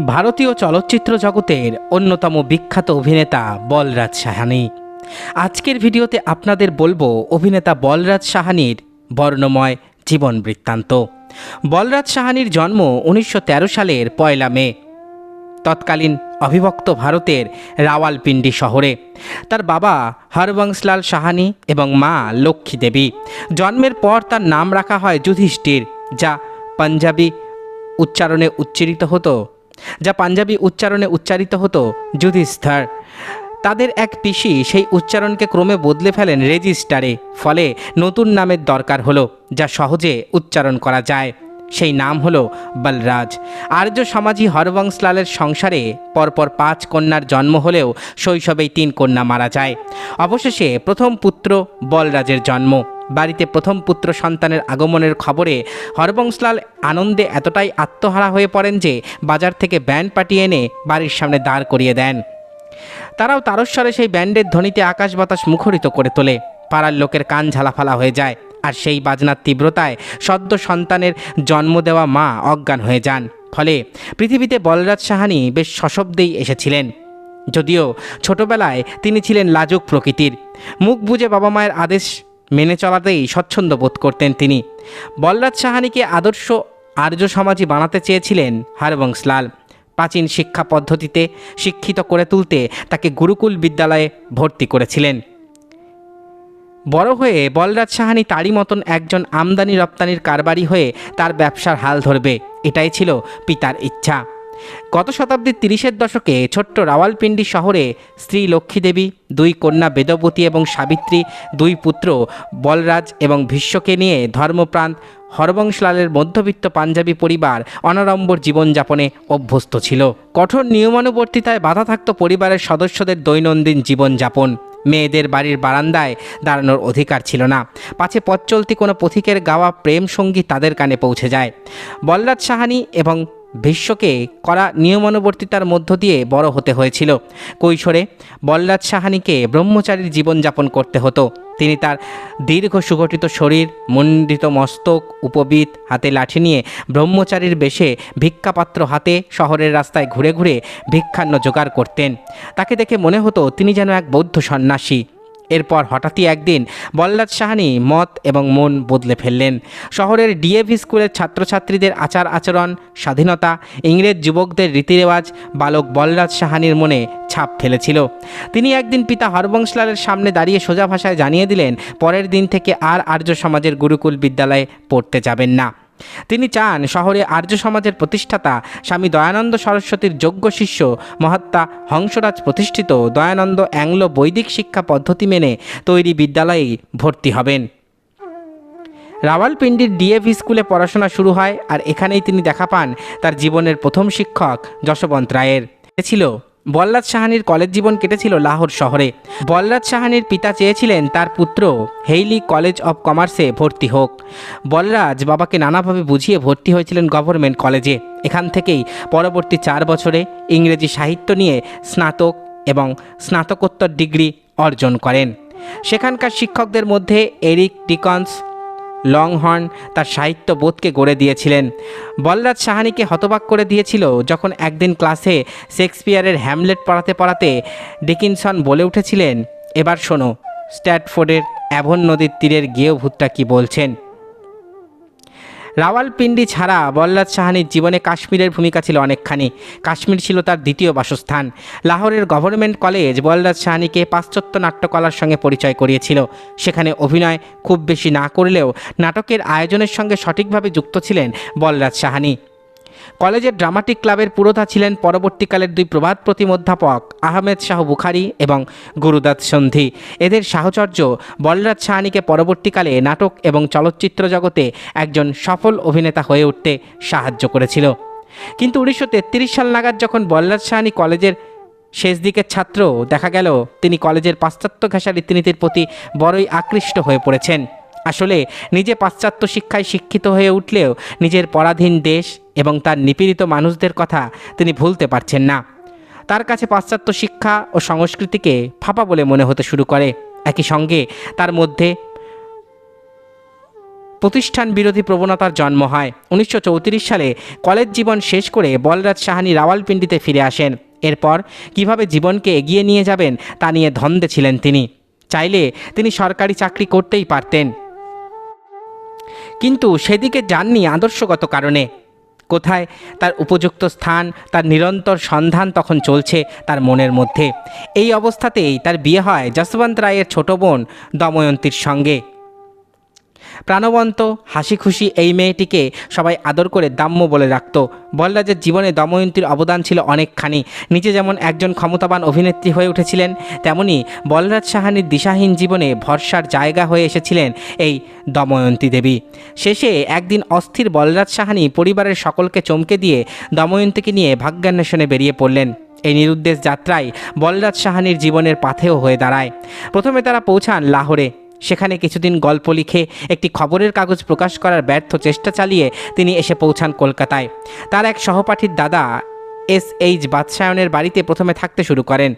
ভারতীয় চলচ্চিত্র জগতের অন্যতম বিখ্যাত অভিনেতা বলরাজ সাহানি। আজকের ভিডিওতে আপনাদের বলব অভিনেতা বলরাজ সাহানির বর্ণময় জীবন বৃত্তান্ত। বলরাজ সাহানির জন্ম উনিশশো তেরো সালের পয়লা মে। তৎকালীন অবিভক্ত ভারতের রাওয়ালপিন্ডি শহরে। তার বাবা হরবংশলাল সাহানি এবং মা লক্ষ্মী দেবী। জন্মের পর তার নাম রাখা হয় যুধিষ্ঠির, যা পাঞ্জাবি উচ্চারণে উচ্চারিত হতো যা পাঞ্জাবি উচ্চারণে উচ্চারিত হতো যুধিষ্ঠর। তাদের এক পিসি সেই উচ্চারণকে ক্রমে বদলে ফেলেন রেজিস্টারে, ফলে নতুন নামের দরকার হলো, যা সহজে উচ্চারণ করা যায়। সেই নাম হলো বলরাজ। আর্য সমাজী হরবংশলালের সংসারে পরপর পাঁচ কন্যার জন্ম হলেও শৈশবেই তিন কন্যা মারা যায়। অবশেষে প্রথম পুত্র বলরাজের জন্ম। বাড়িতে প্রথম পুত্র সন্তানের আগমনের খবরে হরবংশলাল আনন্দে এতটাই আত্মহারা হয়ে পড়েন যে বাজার থেকে ব্যান্ড পাঠিয়ে এনে বাড়ির সামনে দাঁড় করিয়ে দেন। তারাও তারস্বরে সেই ব্যান্ডের ধ্বনিতে আকাশ বাতাস মুখরিত করে তোলে। পাড়ার লোকের কান ঝালাফালা হয়ে যায় আর সেই বাজনার তীব্রতায় সদ্য সন্তানের জন্ম দেওয়া মা অজ্ঞান হয়ে যান। ফলে পৃথিবীতে বলরাজ সাহানি বেশ সশব্দেই এসেছিলেন। যদিও ছোটবেলায় তিনি ছিলেন লাজুক প্রকৃতির। মুখ বুজে বাবা মায়ের আদেশ মেনে চলাতেই স্বচ্ছন্দ বোধ করতেন তিনি। বলরাজ সাহানিকে আদর্শ আর্য সমাজী বানাতে চেয়েছিলেন হরবংশলাল প্রাচীন শিক্ষা পদ্ধতিতে শিক্ষিত করে তুলতে তাকে গুরুকুল বিদ্যালয়ে ভর্তি করেছিলেন। বড় হয়ে বলরাজ সাহানি তারই মতন একজন আমদানি রপ্তানির কারবারি হয়ে তার ব্যবসার হাল ধরবে। এটাই ছিল পিতার ইচ্ছা। গত শতাব্দীর তিরিশের দশকে ছোট্ট রাওয়ালপিন্ডি শহরে স্ত্রী লক্ষ্মীদেবী, দুই কন্যা বেদবতী এবং সাবিত্রী, দুই পুত্র বলরাজ এবং ভীষ্মকে নিয়ে ধর্মপ্রাণ হরবংশলালের মধ্যবিত্ত পাঞ্জাবি পরিবার অনাড়ম্বর জীবনযাপনে অভ্যস্ত ছিল। কঠোর নিয়মানুবর্তিতায় বাধা থাকত পরিবারের সদস্যদের দৈনন্দিন জীবনযাপন। মেয়েদের বাড়ির বারান্দায় দাঁড়ানোর অধিকার ছিল না। পাছে পথ চলতি কোনো পথিকের গাওয়া প্রেম সঙ্গী তাদের কানে পৌঁছে যায়। বলরাজ সাহানি এবং ভীষ্মকে করা নিয়মানুবর্তিতার মধ্য দিয়ে বড় হতে হয়েছিল। কৈশোরে বলরাজ সাহানিকে ব্রহ্মচারীর জীবনযাপন করতে হতো। তিনি তার দীর্ঘ সুগঠিত শরীর, মণ্ডিত মস্তক, উপবিত, হাতে লাঠি নিয়ে ব্রহ্মচারীর বেশে ভিক্ষাপাত্র হাতে শহরের রাস্তায় ঘুরে ঘুরে ভিক্ষান্ন জোগাড় করতেন। তাকে দেখে মনে হতো তিনি যেন এক বৌদ্ধ সন্ন্যাসী। এরপর হঠাৎই একদিন বল্লাদ সাহানি মত এবং মন বদলে ফেললেন। শহরের ডিএভি স্কুলের ছাত্রছাত্রীদের আচার আচরণ, স্বাধীনতা, ইংরেজ যুবকদের রীতিরেওয়াজ বালক বলরাজ সাহানির মনে ছাপ ফেলেছিল। তিনি একদিন পিতা হরবংশলালের সামনে দাঁড়িয়ে সোজা ভাষায় জানিয়ে দিলেন, পরের দিন থেকে আর আর্য সমাজের গুরুকুল বিদ্যালয়ে পড়তে যাবেন না। তিনি চান শহরে আর্য সমাজের প্রতিষ্ঠাতা স্বামী দয়ানন্দ সরস্বতীর যোগ্য শিষ্য মহাত্মা হংসরাজ প্রতিষ্ঠিত দয়ানন্দ অ্যাংলো বৈদিক শিক্ষা পদ্ধতি মেনে তৈরি বিদ্যালয়েই ভর্তি হবেন। রাওয়ালপিন্ডির ডিএভি স্কুলে পড়াশোনা শুরু হয় আর এখানেই তিনি দেখা পান তার জীবনের প্রথম শিক্ষক যশবন্ত রায়ের। ছিল বলরাজ সাহানির কলেজ জীবন কেটেছিল লাহোর শহরে। বলরাজ সাহানির পিতা চেয়েছিলেন তার পুত্র হেইলি কলেজ অব কমার্সে ভর্তি হোক। বলরাজ বাবাকে নানাভাবে বুঝিয়ে ভর্তি হয়েছিলেন গভর্নমেন্ট কলেজে। এখান থেকেই পরবর্তী চার বছরে ইংরেজি সাহিত্য নিয়ে স্নাতক এবং স্নাতকোত্তর ডিগ্রি অর্জন করেন। সেখানকার শিক্ষকদের মধ্যে এরিক ডিকন্স লংহর্ন তার সাহিত্য বোধকে গড়ে দিয়েছিলেন। বলরাজ সাহানিকে হতবাক করে দিয়েছিল যখন একদিন ক্লাসে শেক্সপিয়ারের হ্যামলেট পড়াতে পড়াতে ডিকিনসন বলে উঠেছিলেন, এবার শোনো, স্ট্যাটফোর্ডের অ্যাভন নদীর তীরের গেয় ভূতটা কি বলছেন? রাওয়ালপিন্ডি ছাড়া বল্লাদ সাহানির জীবনে কাশ্মীরের ভূমিকা ছিল অনেকখানি। কাশ্মীর ছিল তার দ্বিতীয় বাসস্থান। লাহোরের গভর্নমেন্ট কলেজ বল্লাদ সাহানিকে পাশ্চাত্য নাট্যকলার সঙ্গে পরিচয় করিয়েছিল। সেখানে অভিনয় খুব বেশি না করলেও নাটকের আয়োজনের সঙ্গে সঠিকভাবে যুক্ত ছিলেন বল্লাদ সাহানি। কলেজের ড্রামাটিক ক্লাবের পুরোধা ছিলেন পরবর্তীকালের দুই প্রভাত প্রতিম অধ্যাপক আহমেদ শাহ বুখারি এবং গুরুদাত সন্ধি। এদের সাহচর্য বলরাজ সাহানিকে পরবর্তীকালে নাটক এবং চলচ্চিত্র জগতে একজন সফল অভিনেতা হয়ে উঠতে সাহায্য করেছিল। কিন্তু উনিশশো তেত্রিশ সাল নাগাদ যখন বলরাজ সাহানি কলেজের শেষ দিকের ছাত্র, দেখা গেল তিনি কলেজের পাশ্চাত্য ঘেঁষা রীতিনীতির প্রতি বড়ই আকৃষ্ট হয়ে পড়েছেন। আসলে নিজে পাশ্চাত্য শিক্ষায় শিক্ষিত হয়ে উঠলেও নিজের পরাধীন দেশ এবং তার নিপীড়িত মানুষদের কথা তিনি ভুলতে পারছেন না। তার কাছে পাশ্চাত্য শিক্ষা ও সংস্কৃতিকে ফাঁপা বলে মনে হতে শুরু করে। একই সঙ্গে তার মধ্যে প্রতিষ্ঠান বিরোধী প্রবণতার জন্ম হয়। উনিশশো চৌত্রিশ সালে কলেজ জীবন শেষ করে বলরাজ সাহানি রাওয়ালপিন্ডিতে ফিরে আসেন। এরপর কীভাবে জীবনকে এগিয়ে নিয়ে যাবেন তা নিয়ে ধন্দে ছিলেন তিনি। চাইলে তিনি সরকারি চাকরি করতেই পারতেন। কিন্তু সেদিকে যাননি আদর্শগত কারণে। কোথায়? তার উপযুক্ত স্থান, তার নিরন্তর সন্ধান তখন চলছে তার মনের মধ্যে। এই অবস্থাতেই তার বিয়ে হয় যশবন্ত রায়ের ছোট বোন দময়ন্তীর সঙ্গে। প্রাণবন্ত হাসি খুশি এই মেয়েটিকে সবাই আদর করে দাম্য বলে রাখত। বলরাজের জীবনে দময়ন্তীর অবদান ছিল অনেকখানি। নিজে যেমন একজন ক্ষমতাবান অভিনেত্রী হয়ে উঠেছিলেন, তেমনি বলরাজ সাহানির দিশাহীন জীবনে ভরসার জায়গা হয়ে এসেছিলেন এই দময়ন্তী দেবী। শেষে একদিন অস্থির বলরাজ সাহানি পরিবারের সকলকে চমকে দিয়ে দময়ন্তীকে নিয়ে ভাগ্যান্বেষণে বেরিয়ে পড়লেন। এই নিরুদ্দেশ যাত্রায় বলরাজ সাহানির জীবনের পাথেও হয়ে দাঁড়ায়। প্রথমে তারা পৌঁছান লাহোরে। সেখানে কিছুদিন গল্প লিখে একটি খবরের কাগজ প্রকাশ করার ব্যর্থ চেষ্টা চালিয়ে তিনি এসে পৌঁছান কলকাতায়। তার এক সহপাঠীর দাদা এস এইচ বাদশায়নের বাড়িতে প্রথমে থাকতে শুরু করেন।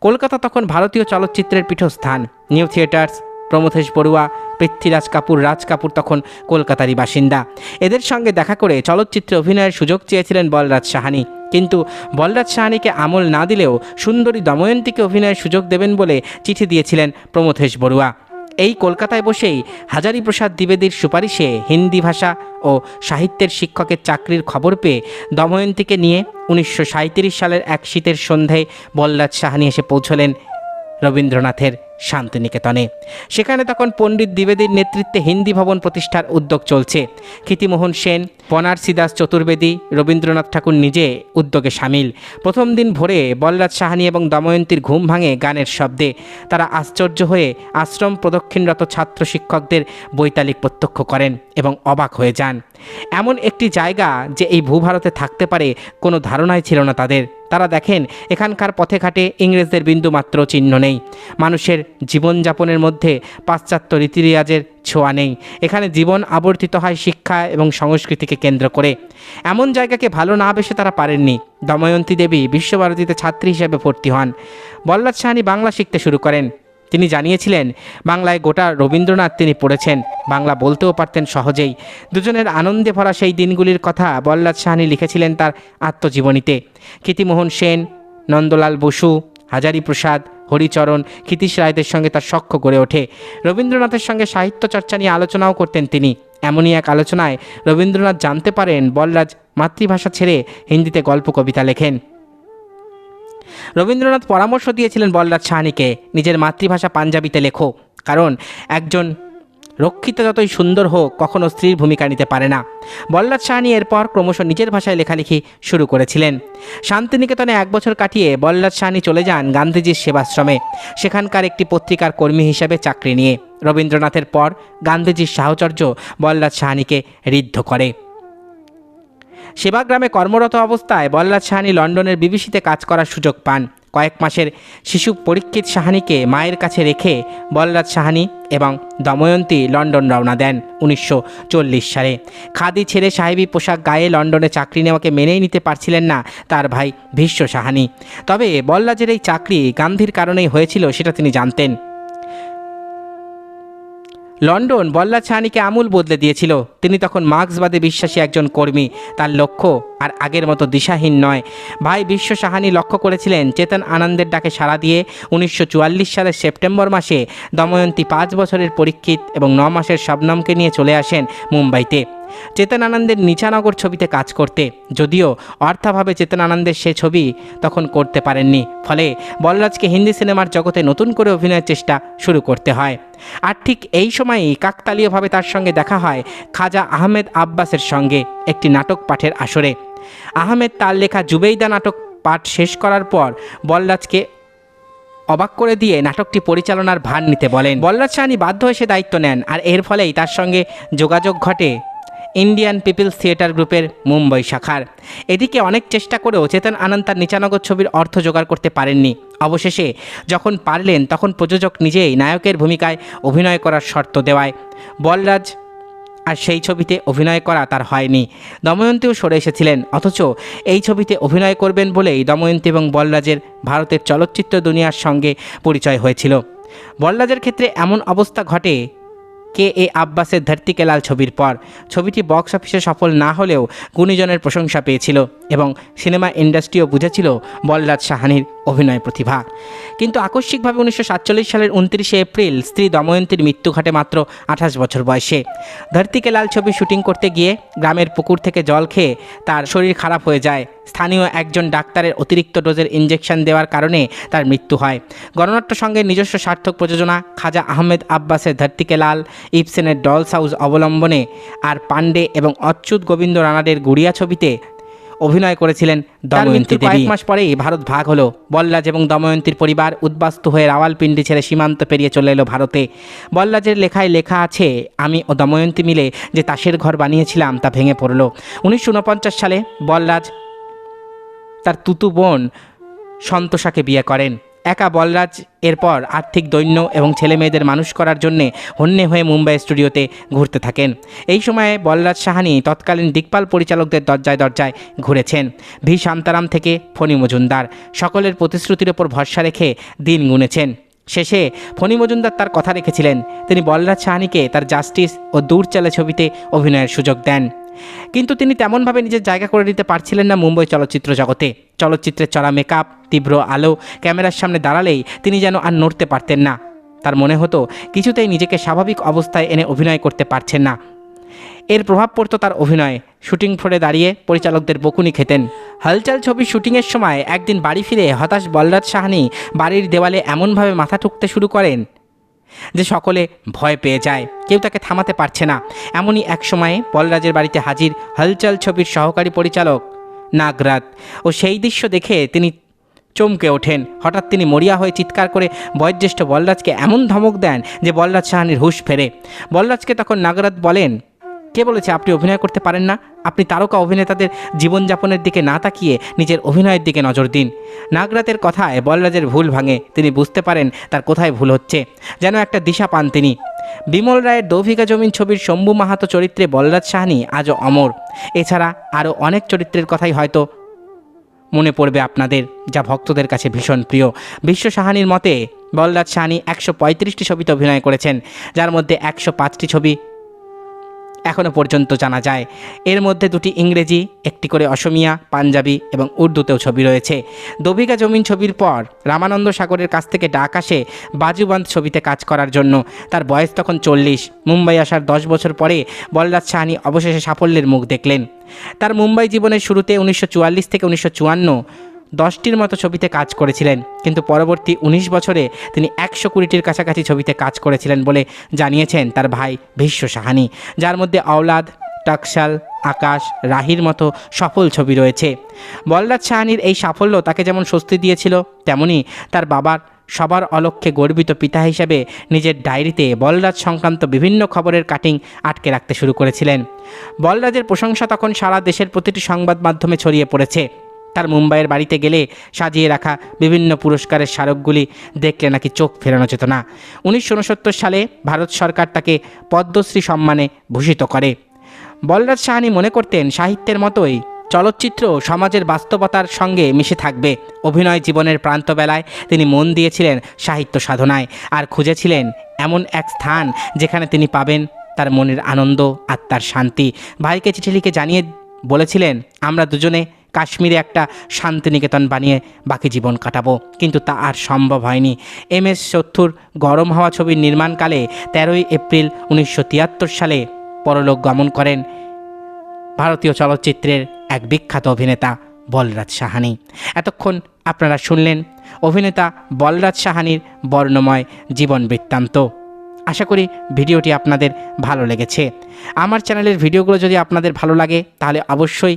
কলকাতা তখন ভারতীয় চলচ্চিত্রের পীঠস্থান। নিউ থিয়েটার্স, প্রমথেশ বড়ুয়া, পৃথ্বীরাজ কাপুর, রাজ কাপুর তখন কলকাতারই বাসিন্দা। এদের সঙ্গে দেখা করে চলচ্চিত্রে অভিনয়ের সুযোগ চেয়েছিলেন বলরাজ সাহানি। কিন্তু বলরাজ সাহানিকে আমল না দিলেও সুন্দরী দময়ন্তীকে অভিনয়ের সুযোগ দেবেন বলে চিঠি দিয়েছিলেন প্রমথেশ বড়ুয়া। এই কলকাতায় বসেই হাজারি প্রসাদ দ্বিবেদীর সুপারিশে হিন্দি ভাষা ও সাহিত্যের শিক্ষকের চাকরির খবর পেয়ে দময়ন্তীকে নিয়ে উনিশশো সাঁইত্রিশ সালের এক শীতের সন্ধ্যায় বলরাজ সাহানি এসে পৌঁছলেন রবীন্দ্রনাথের শান্তিনিকেতনে। সেখানে তখন পণ্ডিত দ্বিবেদীর নেতৃত্বে হিন্দি ভবন প্রতিষ্ঠার উদ্যোগ চলছে। ক্ষিতিমোহন সেন, বনারসি দাস চতুর্বেদী, রবীন্দ্রনাথ ঠাকুর নিজে উদ্যোগে সামিল। প্রথম দিন ভোরে বলরাজ সাহানি এবং দময়ন্তীর ঘুম ভাঙে গানের শব্দে। তারা আশ্চর্য হয়ে আশ্রম প্রদক্ষিণরত ছাত্র শিক্ষকদের বৈতালিক প্রত্যক্ষ করেন এবং অবাক হয়ে যান। এমন একটি জায়গা যে এই ভূভারতে থাকতে পারে কোনো ধারণাই ছিল না তাদের। তারা দেখেন, এখানকার পথে ঘাটে ইংরেজদের বিন্দুমাত্র চিহ্ন নেই। মানুষের জীবনযাপনের মধ্যে পাশ্চাত্য রীতিরিয়াজের ছোঁয়া নেই। এখানে জীবন আবর্তিত হয় শিক্ষা এবং সংস্কৃতিকে কেন্দ্র করে। এমন জায়গাকে ভালো না বেসে তারা পারেননি। দময়ন্তী দেবী বিশ্বভারতীতে ছাত্রী হিসেবে ভর্তি হন। বল্লাদ সাহানি বাংলা শিখতে শুরু করেন। তিনি জানিয়েছিলেন, বাংলায় গোটা রবীন্দ্রনাথ তিনি পড়েছেন। বাংলা বলতেও পারতেন সহজেই। দুজনের আনন্দে ভরা সেই দিনগুলির কথা বল্লাদ সাহানি লিখেছিলেন তার আত্মজীবনীতে। ক্ষিতিমোহন সেন, নন্দলাল বসু, হাজারি প্রসাদ, হরিচরণ ক্ষিতীশ রায়দের সঙ্গে তার সখ্য গড়ে ওঠে। রবীন্দ্রনাথের সঙ্গে সাহিত্য চর্চা নিয়ে আলোচনাও করতেন তিনি। এমনই এক আলোচনায় রবীন্দ্রনাথ জানতে পারেন বলরাজ মাতৃভাষা ছেড়ে হিন্দিতে গল্প কবিতা লেখেন। রবীন্দ্রনাথ পরামর্শ দিয়েছিলেন বলরাজ সাহানিকে, নিজের মাতৃভাষা পাঞ্জাবিতে লেখো, কারণ একজন রক্ষিতা যতই সুন্দর হোক, কখনো স্ত্রীর ভূমিকা নিতে পারে না। বলরাজ সাহানি এরপর ক্রমশ নিজের ভাষায় লেখালেখি শুরু করেছিলেন। শান্তিনিকেতনে এক বছর কাটিয়ে বলরাজ সাহানি চলে যান গান্ধীজির সেবাশ্রমে, সেখানকার একটি পত্রিকার কর্মী হিসেবে চাকরি নিয়ে। রবীন্দ্রনাথের পর গান্ধীজির সাহচর্য বলরাজ সাহানিকে ঋদ্ধ করে। সেবাগ্রামে কর্মরত অবস্থায় বলরাজ সাহানি লন্ডনের বিবিসিতে কাজ করার সুযোগ পান। কয়েক মাসের শিশু পরীক্ষিত সাহানিকে মায়ের কাছে রেখে বলরাজ সাহানি এবং দময়ন্তী লন্ডন রওনা দেন উনিশশো চল্লিশ সালে। খাদি ছেড়ে সাহেবি পোশাক গায়ে লন্ডনে চাকরি নেওয়াকে মেনেই নিতে পারছিলেন না তার ভাই ভীষ্ম সাহানি। তবে বলরাজের এই চাকরি গান্ধীর কারণেই হয়েছিল সেটা তিনি জানতেন। লন্ডন বল্লা ছানিকে আমূল বদলে দিয়েছিল। তিনি তখন মার্ক্সবাদে বিশ্বাসী একজন কর্মী। তার লক্ষ্য আর আগের মতো দিশাহীন নয়। ভাই বিশ্ব সাহানি লক্ষ্য করেছিলেন চেতন আনন্দের ডাকে সাড়া দিয়ে উনিশশো চুয়াল্লিশ সালের সেপ্টেম্বর মাসে দময়ন্তী পাঁচ বছরের পরীক্ষিত এবং ন মাসের শবনমকে নিয়ে চলে আসেন মুম্বাইতে। চেতন আনন্দের নিচানগর ছবিতে কাজ করতে। যদিও অর্থাভাবে চেতনানন্দের সে ছবি তখন করতে পারেননি। ফলে বলরাজকে হিন্দি সিনেমার জগতে নতুন করে অভিনয়ের চেষ্টা শুরু করতে হয়। আর ঠিক এই সময়েই কাকতালীয়ভাবে তার সঙ্গে দেখা হয় খাজা আহমেদ আব্বাসের সঙ্গে একটি নাটক পাঠের আসরে। আহমেদ তার লেখা জুবেইদা নাটক পাঠ শেষ করার পর বলরাজকে অবাক করে দিয়ে নাটকটি পরিচালনার ভার নিতে বলেন। বলরাজ সাহানি বাধ্য হয়ে সে দায়িত্ব নেন আর এর ফলেই তার সঙ্গে যোগাযোগ ঘটে। ইন্ডিয়ান পিপলস থিয়েটার গ্রুপের মুম্বই শাখার। এদিকে অনেক চেষ্টা করেও চেতন আনন্দ তার নিচানগর ছবির অর্থ জোগাড় করতে পারেননি। অবশেষে যখন পারলেন, তখন প্রযোজক নিজেই নায়কের ভূমিকায় অভিনয় করার শর্ত দেওয়ায়। বলরাজ আর সেই ছবিতে অভিনয় করা তার হয়নি। দময়ন্তীও সরে এসেছিলেন, অথচ এই ছবিতে অভিনয় করবেন বলেই দময়ন্তী এবং বলরাজের ভারতের চলচ্চিত্র দুনিয়ার সঙ্গে পরিচয় হয়েছিল। বলরাজের ক্ষেত্রে এমন অবস্থা ঘটে কে এ আব্বাসের ধরতিকে লাল ছবির পর। ছবিটি বক্স অফিসে সফল না হলেও গুণীজনের প্রশংসা পেয়েছিল এবং সিনেমা ইন্ডাস্ট্রিও বুঝেছিল বলরাজ সাহানির অভিনয় প্রতিভা। কিন্তু আকস্মিকভাবে উনিশশো সাতচল্লিশ সালের উনত্রিশে এপ্রিল স্ত্রী দময়ন্তীর মৃত্যু ঘটে মাত্র আঠাশ বছর বয়সে। ধরতিকে লাল ছবি শুটিং করতে গিয়ে গ্রামের পুকুর থেকে জল খেয়ে তার শরীর খারাপ হয়ে যায়। স্থানীয় একজন ডাক্তারের অতিরিক্ত ডোজের ইঞ্জেকশন দেওয়ার কারণে তার মৃত্যু হয়। গণনাট্য সঙ্গে নিজস্ব সার্থক প্রযোজনা খাজা আহমেদ আব্বাসের ধরতিকে লাল ইপসেনের ডলস হাউস অবলম্বনে আর পান্ডে এবং অচ্যুত গোবিন্দ রানাডের গুড়িয়া ছবিতে অভিনয় করেছিলেন দময়ন্তী দেবী। কয়েক মাস পরেই ভারত ভাগ হলো। বল্লাজ এবং দময়ন্তীর পরিবার উদ্বাস্তু হয়ে রাওয়ালপিন্ডি ছেড়ে সীমান্ত পেরিয়ে চলে এলো ভারতে। বল্লাজের লেখায় লেখা আছে আমি ও দময়ন্তী মিলে যে তাসের ঘর বানিয়েছিলাম তা ভেঙে পড়ল। উনিশশো উনপঞ্চাশ সালে বল্লাজ তার তুতু বোন সন্তোষাকে বিয়ে করেন। একা বলরাজ এরপর আর্থিক দৈন্য এবং ছেলে মেয়েদের মানুষ করার জন্যে হন্যে হয়ে মুম্বাই স্টুডিওতে ঘুরতে থাকেন। এই সময়ে বলরাজ সাহানি তৎকালীন দিকপাল পরিচালকদের দরজায় দরজায় ঘুরেছেন। ভি. শান্তারাম থেকে ফণি মজুমদার সকলের প্রতিশ্রুতির ওপর ভরসা রেখে দিন গুনেছেন। শেষে ফণি মজুমদার তার কথা রেখেছিলেন। তিনি বলরাজ সাহানিকে তার জাস্টিস ও দূর চালে ছবিতে অভিনয়ের সুযোগ দেন। কিন্তু তিনি তেমনভাবে নিজের জায়গা করে নিতে পারছিলেন না মুম্বই চলচ্চিত্র জগতে। চলচ্চিত্রের চড়া মেকআপ, তীব্র আলো ক্যামেরার সামনে দাঁড়ালেই তিনি যেন আর নড়তে পারতেন না। তার মনে হতো, কিছুতেই নিজেকে স্বাভাবিক অবস্থায় এনে অভিনয় করতে পারছেন না। এর প্রভাব পড়ত তার অভিনয়ে। শুটিং ফ্লোরে দাঁড়িয়ে পরিচালকদের বকুনি খেতেন। হালচাল ছবির শুটিংয়ের সময় একদিন বাড়ি ফিরে হতাশ বলরাজ সাহানি বাড়ির দেওয়ালে এমনভাবে মাথা ঠুকতে শুরু করেন যে সকলে ভয় পেয়ে যায়, কেউ তাকে থামাতে পারছে না। এমনই এক সময়ে বলরাজের বাড়িতে হাজির হলচল ছবির সহকারী পরিচালক নাগরাত ও সেই দৃশ্য দেখে তিনি চমকে ওঠেন। হঠাৎ তিনি মরিয়া হয়ে চিৎকার করে বয়োজ্যেষ্ঠ বলরাজকে এমন ধমক দেন যে বলরাজ সাহানির হুশ ফেরে। বলরাজকে তখন নাগরাত বলেন কে বলেছে আপনি অভিনয় করতে পারেন না? আপনি তারকা অভিনেতাদের জীবনযাপনের দিকে না তাকিয়ে নিজের অভিনয়ের দিকে নজর দিন। নাগরাতের কথায় বলরাজের ভুল ভাঙে, তিনি বুঝতে পারেন তার কোথায় ভুল হচ্ছে। যেন একটা দিশা পান তিনি। বিমল রায়ের দৌভিকা জমিন ছবির শম্ভু মাহাতো চরিত্রে বলরাজ সাহানি আজও অমর। এছাড়া আরও অনেক চরিত্রের কথাই হয়তো মনে পড়বে আপনাদের, যা ভক্তদের কাছে ভীষণ প্রিয়। বিশ্ব সাহানির মতে, বলরাজ সাহানি একশো পঁয়ত্রিশটি ছবিতে অভিনয় করেছেন, যার মধ্যে একশো পাঁচটি ছবি এখনও পর্যন্ত জানা যায়। এর মধ্যে দুটি ইংরেজি, একটি করে অসমিয়া, পাঞ্জাবি এবং উর্দুতেও ছবি রয়েছে। দবিকা জমিন ছবির পর রামানন্দ সাগরের কাছ থেকে ডাক আসে বাজুবান্ধ ছবিতে কাজ করার জন্য। তার বয়স তখন চল্লিশ। মুম্বাই আসার দশ বছর পরে বলরাজ সাহানি অবশেষে সাফল্যের মুখ দেখলেন। তার মুম্বাই জীবনের শুরুতে উনিশশো চুয়াল্লিশ থেকে উনিশশো চুয়ান্ন দশটির মতো ছবিতে কাজ করেছিলেন। কিন্তু পরবর্তী ১৯ বছরে তিনি একশো কুড়িটির কাছাকাছি ছবিতে কাজ করেছিলেন বলে জানিয়েছেন তার ভাই ভীষ্ম সাহানি, যার মধ্যে আওলাদ টাকশাল, আকাশ, রাহির মতো সফল ছবি রয়েছে। বলরাজ সাহানির এই সাফল্য তাকে যেমন স্বস্তি দিয়েছিল, তেমনি তার বাবার, সবার অলক্ষ্যে গর্বিত পিতা হিসেবে নিজের ডায়েরিতে বলরাজ সংক্রান্ত বিভিন্ন খবরের কাটিং আটকে রাখতে শুরু করেছিলেন। বলরাজের প্রশংসা তখন সারা দেশের প্রতিটি সংবাদ মাধ্যমে ছড়িয়ে পড়েছে। তার মুম্বাইয়ের বাড়িতে গেলে সাজিয়ে রাখা বিভিন্ন পুরস্কারের স্মারকগুলি দেখলে নাকি চোখ ফেরানো যেত না উনিশশো উনসত্তর সালে ভারত সরকার তাকে পদ্মশ্রী সম্মানে ভূষিত করে। বলরাজ সাহানি মনে করতেন সাহিত্যের মতোই চলচ্চিত্র সমাজের বাস্তবতার সঙ্গে মিশে থাকবে। অভিনয় জীবনের প্রান্তবেলায় তিনি মন দিয়েছিলেন সাহিত্য সাধনায় আর খুঁজেছিলেন এমন এক স্থান যেখানে তিনি পাবেন তার মনের আনন্দ আত্মার শান্তি। ভাইকে চিঠি লিখে জানিয়ে বলেছিলেন, আমরা দুজনে কাশ্মীরে একটা শান্তিনিকেতন বানিয়ে বাকি জীবন কাটাবো। কিন্তু তা আর সম্ভব হয়নি। এম এস সত্তর গরম হাওয়া ছবির নির্মাণকালে তেরোই এপ্রিল উনিশশো তিয়াত্তর সালে পরলোক গমন করেন ভারতীয় চলচ্চিত্রের এক বিখ্যাত অভিনেতা বলরাজ সাহানি। এতক্ষণ আপনারা শুনলেন অভিনেতা বলরাজ সাহানির বর্ণময় জীবন বৃত্তান্ত। আশা করি ভিডিওটি আপনাদের ভালো লেগেছে। আমার চ্যানেলের ভিডিওগুলো যদি আপনাদের ভালো লাগে, তাহলে অবশ্যই